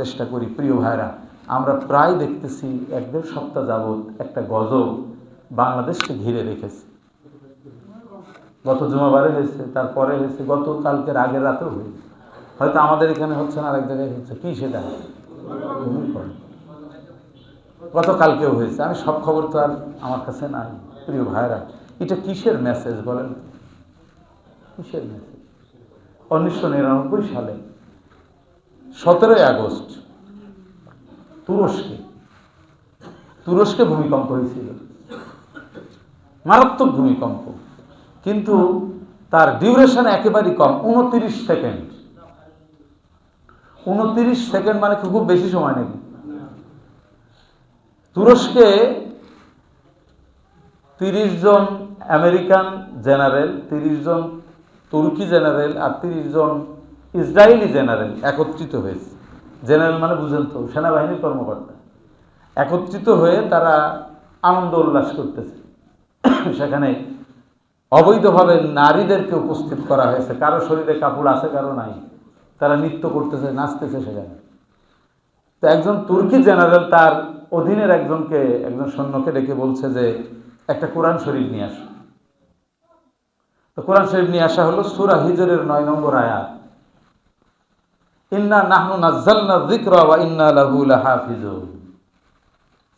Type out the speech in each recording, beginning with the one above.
চেষ্টা করি, প্রিয় ভাইরা আমরা প্রায় দেখতেছি এক দেড় সপ্তাহ যাবৎ একটা গজব বাংলাদেশকে ঘিরে রেখেছে। গত জুমাবারে হয়েছে, তারপরে হয়েছে গত কালকের আগের রাতেও হয়েছে। হয়তো আমাদের এখানে হচ্ছে না, আরেক জায়গায় হচ্ছে কি সেটা। গতকালকেও হয়েছে। আমি সব খবর তো আর আমার কাছে নাই, প্রিয় ভাইরা এটা কিসের মেসেজ বলেন? কিসের মেসেজ উনিশশো নিরানব্বই সালে সতেরোই আগস্ট, তুরস্কে। তুরস্কে ভূমিকম্প হয়েছিল। মারাত্মক ভূমিকম্প। কিন্তু তার ডিউরেশন একেবারেই কম, উনত্রিশ সেকেন্ড। উনত্রিশ সেকেন্ড মানে খুব বেশি সময় নাকি? তুরস্কে তিরিশ জন আমেরিকান জেনারেল, তিরিশ জন তুর্কি জেনারেল আর তিরিশ জন ইসরায়েলি জেনারেল একত্রিত হয়েছে। জেনারেল মানে বুঝেন তো, সেনাবাহিনীর কর্মকর্তা। একত্রিত হয়ে তারা আনন্দ উল্লাস করতেছে। সেখানে অবৈধভাবে নারীদেরকে উপস্থিত করা হয়েছে। কারও শরীরে কাপড় আছে, কারও নাই। তারা নৃত্য করতেছে, নাচতেছে সেখানে। তো একজন তুর্কি জেনারেল তার অধীনের একজনকে, একজন সৈন্যকে ডেকে বলছে যে, একটা কোরআন শরীফ নিয়ে আসো। তো কোরআন শরীফ নিয়ে আসা হলো সুরা হিজরের নয় নম্বর আয়াত। ইন্না নাহনু নাজ্জালনা যিকরা ওয়া ইন্না লাহু লাহাফিজুন।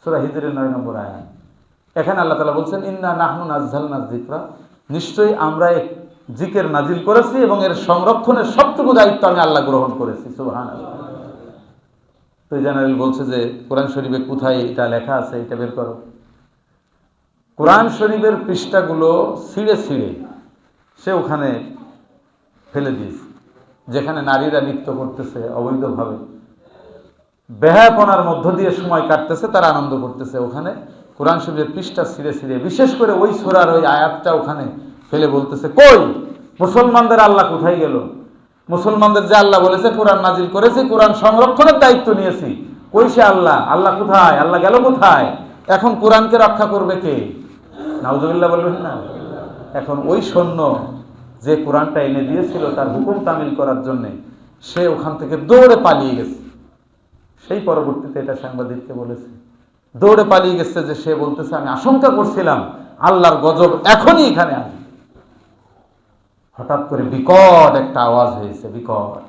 সূরা হিজরের 9 নম্বর আয়াত। এখানে আল্লাহ তাআলা বলছেন, ইন্না নাহনু নাজ্জালনা যিকরা। নিশ্চয়ই আমরা জিকের নাজিল করেছি এবং এর সংরক্ষণের সবটুকু দায়িত্ব আমি আল্লাহ গ্রহণ করেছি, সুবহানাল্লাহ। তো জেনারেল বলছে যে, কোরআন শরীফে কোথায় এটা লেখা আছে? এটা বের করো। কোরআন শরীফের পৃষ্ঠাগুলো ছিঁড়ে ছিঁড়ে সে ওখানে ফেলে দিয়েছে। যেখানে নারীরা নৃত্য করতেছে অবৈধভাবে। বেহায়াপনার মধ্য দিয়ে সময় কাটতেছে, তারা আনন্দ করতেছে। ওখানে কোরআন শরীফের পৃষ্ঠা ছিঁড়ে ছিঁড়ে, বিশেষ করে ওই সোরার ওই আয়াতটা ওখানে ফেলে বলতেছে, কই? মুসলমানদের আল্লাহ কোথায় গেল? মুসলমানদের যে আল্লাহ বলেছে, কোরআন নাজিল করেছি, কোরআন সংরক্ষণের দায়িত্ব নিয়েছি। কই সে আল্লাহ? আল্লাহ কোথায়? আল্লাহ গেল কোথায়? এখন কোরআনকে রক্ষা করবে কে? নাউজুবিল্লাহ বলবেন না। এখন ওই সৈন্য যে কোরআনটা এনে দিয়েছিল, তার হুকুম তামিল করার জন্য সে ওখান থেকে দৌড়ে পালিয়ে গেছে। সেই পরবর্তীতে এটা সাংবাদিককে বলেছে। দৌড়ে পালিয়ে গেছে যে সে বলতেছে, আমি আশঙ্কা করছিলাম, আল্লাহর গজব এখনই এখানে আসবে। হঠাৎ করে বিকট একটা আওয়াজ হয়েছে, বিকট।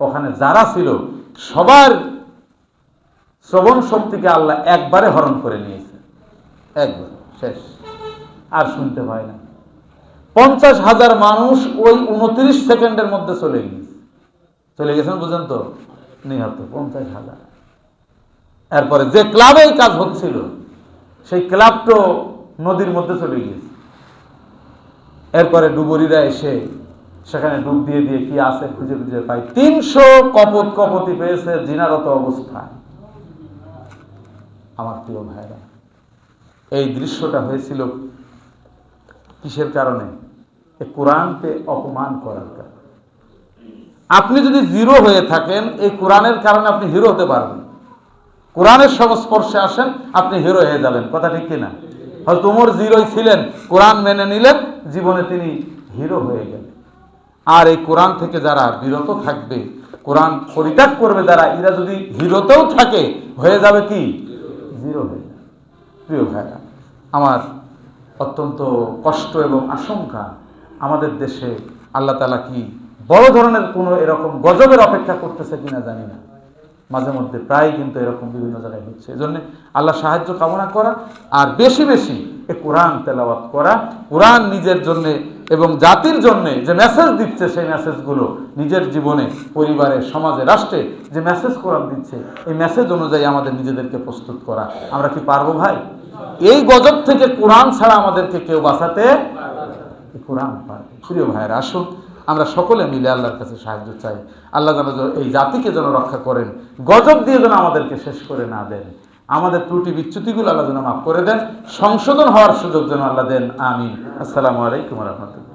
ওখানে যারা ছিল, সবার শ্রবণ শক্তিকে আল্লাহ একবারে হরণ করে নিয়েছে। একবার, শেষ। আর শুনতে পায় না। পঞ্চাশ হাজার মানুষ ওই উনত্রিশ সেকেন্ডের মধ্যে চলে গিয়েছে চলে গেছেন বুঝেন তো? নিহত, পঞ্চাশ হাজার। এরপরে যে ক্লাবে কাজ হচ্ছিল, সেই ক্লাবটো নদীর মধ্যে চলে গিয়েছে এরপরে ডুবুরিরা এসে সেখানে ডুব দিয়ে দিয়ে কি আছে খুঁজে খুঁজে পাই তিনশো কপত কপতি পেয়েছে জিনারত অবস্থায়। আমার প্রিয় ভাইরা, এই দৃশ্যটা হয়েছিল কিসের কারণে? কোরআনকে অপমান করার কারণে। আপনি যদি জিরো হয়ে থাকেন, এই কোরআনের কারণে আপনি হিরো হতে পারবেন। কোরআনের সংস্পর্শে আসেন, আপনি হিরো হয়ে যাবেন। কথা ঠিক কিনা? হয়তো উমর জিরোই ছিলেন, কোরআন মেনে নিলেন, জীবনে তিনি হিরো হয়ে গেলেন। আর এই কোরআন থেকে যারা বিরত থাকবে, কোরআন পরিত্যাগ করবে যারা, এরা যদি হিরোতেও থাকে, হয়ে যাবে কি? জিরো হয়ে যাবে। প্রিয় ভাইরা, আমার অত্যন্ত কষ্ট এবং আশঙ্কা আমাদের দেশে আল্লাহ তালা কি বড় ধরনের কোনো এরকম গজবের অপেক্ষা করতেছে কিনা জানি না। মাঝে মধ্যে প্রায় কিন্তু এরকম বিভিন্ন জায়গায় হচ্ছে। এই জন্য আল্লাহ সাহায্য কামনা করা আর বেশি বেশি এ কোরআন তেলাওয়াত করা। কোরআন নিজের জন্য এবং জাতির জন্য যে মেসেজ দিচ্ছে সেই মেসেজগুলো নিজের জীবনে, পরিবারে, সমাজে, রাষ্ট্রে যে মেসেজ কোরআন দিচ্ছে, এই মেসেজ অনুযায়ী আমাদের নিজেদেরকে প্রস্তুত করা। আমরা কি পারব ভাই? এই গজব থেকে কোরআন ছাড়া আমাদেরকে কেউ বাঁচাতে কোরআন পারে প্রিয় ভাইয়ের, আসুন, আমরা সকলে মিলে আল্লাহর কাছে সাহায্য চাই। আল্লাহ যেন এই জাতিকে যেন রক্ষা করেন, গজব দিয়ে যেন আমাদেরকে শেষ করে না দেন। আমাদের ত্রুটি বিচ্যুতিগুলো আল্লাহ যেন মাফ করে দেন। সংশোধন হওয়ার সুযোগ যেন আল্লাহ দেন। আমি আসসালামু আলাইকুম রহমতুল্লাহ।